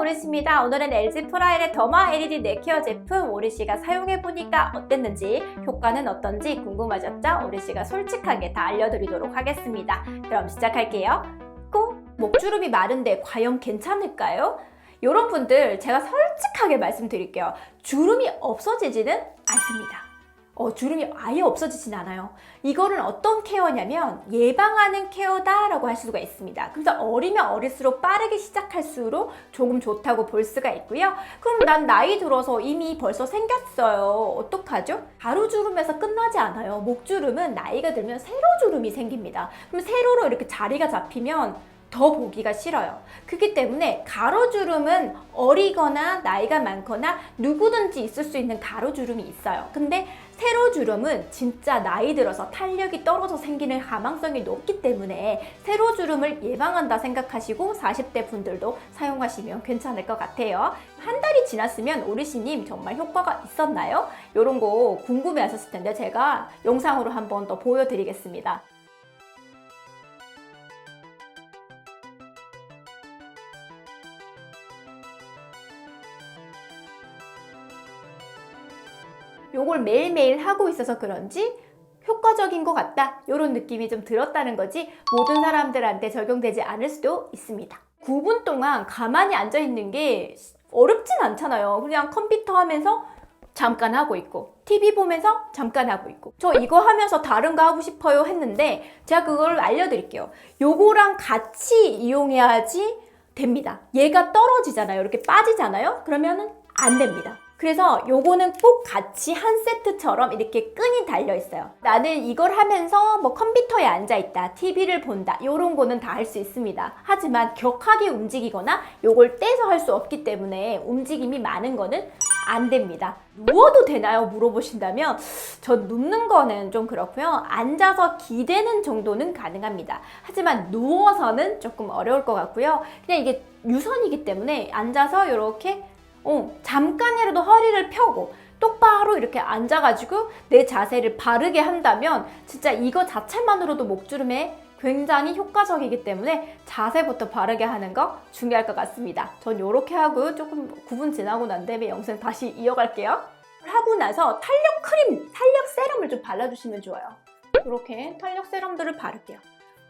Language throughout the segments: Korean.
오리씨입니다. 오늘은 LG 프라일의 더마 LED 네케어 제품 오리씨가 사용해보니까 어땠는지 효과는 어떤지 궁금하셨죠? 오리씨가 솔직하게 다 알려드리도록 하겠습니다. 그럼 시작할게요. 꼭 목주름이 마른데 과연 괜찮을까요? 이런 분들 제가 솔직하게 말씀드릴게요. 주름이 없어지지는 않습니다. 어, 주름이 아예 없어지진 않아요. 이거는 어떤 케어냐면 예방하는 케어다라고 할 수가 있습니다. 그래서 어리면 어릴수록 빠르게 시작할수록 조금 좋다고 볼 수가 있고요. 그럼 난 나이 들어서 이미 벌써 생겼어요. 어떡하죠? 가루주름에서 끝나지 않아요. 목주름은 나이가 들면 세로주름이 생깁니다. 그럼 세로로 이렇게 자리가 잡히면 더 보기가 싫어요. 그렇기 때문에 가로주름은 어리거나 나이가 많거나 누구든지 있을 수 있는 가로주름이 있어요. 근데 세로주름은 진짜 나이 들어서 탄력이 떨어져 생기는 가망성이 높기 때문에 세로주름을 예방한다 생각하시고 40대 분들도 사용하시면 괜찮을 것 같아요. 한 달이 지났으면 오리씨님 정말 효과가 있었나요? 이런 거 궁금해 하셨을 텐데 제가 영상으로 한번 더 보여드리겠습니다. 요걸 매일매일 하고 있어서 그런지 효과적인 것 같다. 이런 느낌이 좀 들었다는 거지 모든 사람들한테 적용되지 않을 수도 있습니다. 9분 동안 가만히 앉아 있는 게 어렵진 않잖아요. 그냥 컴퓨터 하면서 잠깐 하고 있고 TV 보면서 잠깐 하고 있고 저 이거 하면서 다른 거 하고 싶어요 했는데 제가 그걸 알려드릴게요. 요거랑 같이 이용해야지 됩니다. 얘가 떨어지잖아요. 이렇게 빠지잖아요. 그러면은 안 됩니다. 그래서 요거는 꼭 같이 한 세트처럼 이렇게 끈이 달려 있어요. 나는 이걸 하면서 뭐 컴퓨터에 앉아 있다, TV를 본다, 요런 거는 다 할 수 있습니다. 하지만 격하게 움직이거나 요걸 떼서 할 수 없기 때문에 움직임이 많은 거는 안 됩니다. 누워도 되나요? 물어보신다면 전 눕는 거는 좀 그렇고요. 앉아서 기대는 정도는 가능합니다. 하지만 누워서는 조금 어려울 것 같고요. 그냥 이게 유선이기 때문에 앉아서 이렇게 어, 잠깐이라도 허리를 펴고 똑바로 이렇게 앉아가지고 내 자세를 바르게 한다면 진짜 이거 자체만으로도 목주름에 굉장히 효과적이기 때문에 자세부터 바르게 하는 거 중요할 것 같습니다. 전 이렇게 하고 조금 9분 지나고 난 다음에 영상 다시 이어갈게요. 하고 나서 탄력 크림, 탄력 세럼을 좀 발라주시면 좋아요. 이렇게 탄력 세럼들을 바를게요.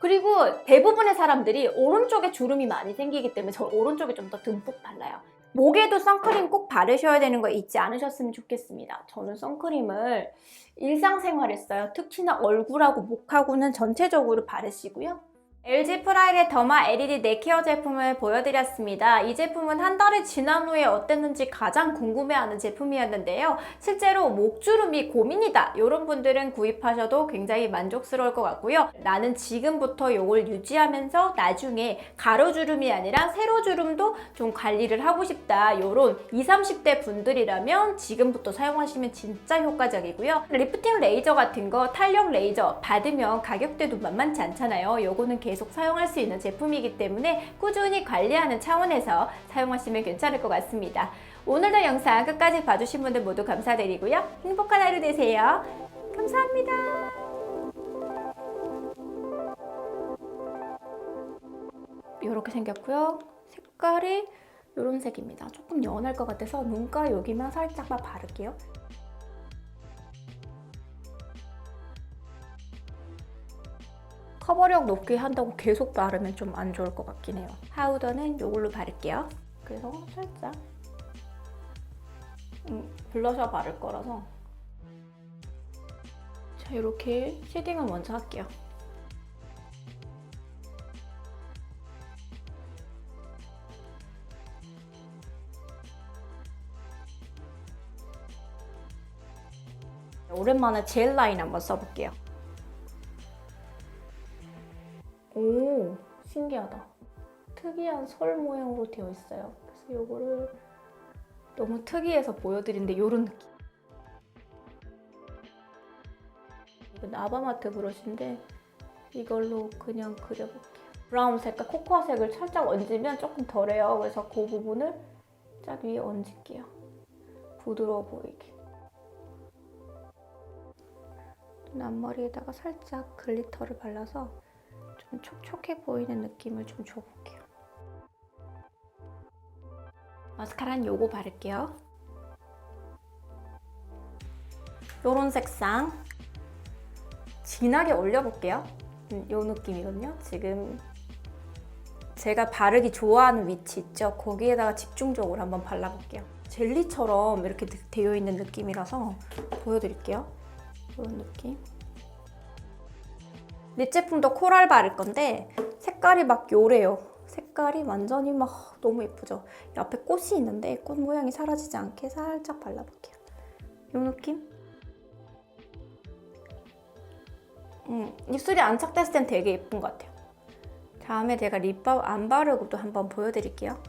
그리고 대부분의 사람들이 오른쪽에 주름이 많이 생기기 때문에 저 오른쪽에 좀 더 듬뿍 발라요. 목에도 선크림 꼭 바르셔야 되는 거 잊지 않으셨으면 좋겠습니다. 저는 선크림을 일상생활에 써요. 특히나 얼굴하고 목하고는 전체적으로 바르시고요. LG 프라일의 더마 LED 네케어 제품을 보여드렸습니다. 이 제품은 한 달이 지난 후에 어땠는지 가장 궁금해하는 제품이었는데요. 실제로 목주름이 고민이다. 이런 분들은 구입하셔도 굉장히 만족스러울 것 같고요. 나는 지금부터 이걸 유지하면서 나중에 가로주름이 아니라 세로주름도 좀 관리를 하고 싶다. 이런 20, 30대 분들이라면 지금부터 사용하시면 진짜 효과적이고요. 리프팅 레이저 같은 거 탄력 레이저 받으면 가격대도 만만치 않잖아요. 요거는 계속 사용할 수 있는 제품이기 때문에 꾸준히 관리하는 차원에서 사용하시면 괜찮을 것 같습니다. 오늘도 영상 끝까지 봐주신 분들 모두 감사드리고요. 행복한 하루 되세요. 감사합니다. 이렇게 생겼고요. 색깔이 이런 색입니다. 조금 연할 것 같아서 눈가 여기만 살짝만 바를게요. 커버력 높게 한다고 계속 바르면 좀 안 좋을 것 같긴 해요. 파우더는 이걸로 바를게요. 그래서 살짝 음, 블러셔 바를 거라서 자 이렇게 쉐딩을 먼저 할게요. 오랜만에 젤 라인 한번 써볼게요. 신기하다. 특이한 설 모양으로 되어 있어요. 그래서 이거를 너무 특이해서 보여드리는데 이런 느낌. 이건 아바마트 브러쉬인데 이걸로 그냥 그려볼게요. 브라운 색깔 코코아 색을 살짝 얹으면 조금 덜해요. 그래서 그 부분을 짝 위에 얹을게요. 부드러워 보이게. 눈 앞머리에다가 살짝 글리터를 발라서 좀 촉촉해 보이는 느낌을 좀 줘볼게요. 마스카라는 요거 바를게요. 요런 색상 진하게 올려볼게요. 음, 요 느낌이거든요. 지금 제가 바르기 좋아하는 위치 있죠? 거기에다가 집중적으로 한번 발라볼게요. 젤리처럼 이렇게 되- 되어 있는 느낌이라서 보여드릴게요. 이런 느낌. 립 제품도 코랄 바를 건데 색깔이 막 요래요. 색깔이 완전히 막 너무 예쁘죠? 옆에 꽃이 있는데 꽃 모양이 사라지지 않게 살짝 발라볼게요. 이 느낌? 음, 입술이 안착됐을 땐 되게 예쁜 것 같아요. 다음에 제가 립밤 안 바르고도 한번 보여드릴게요.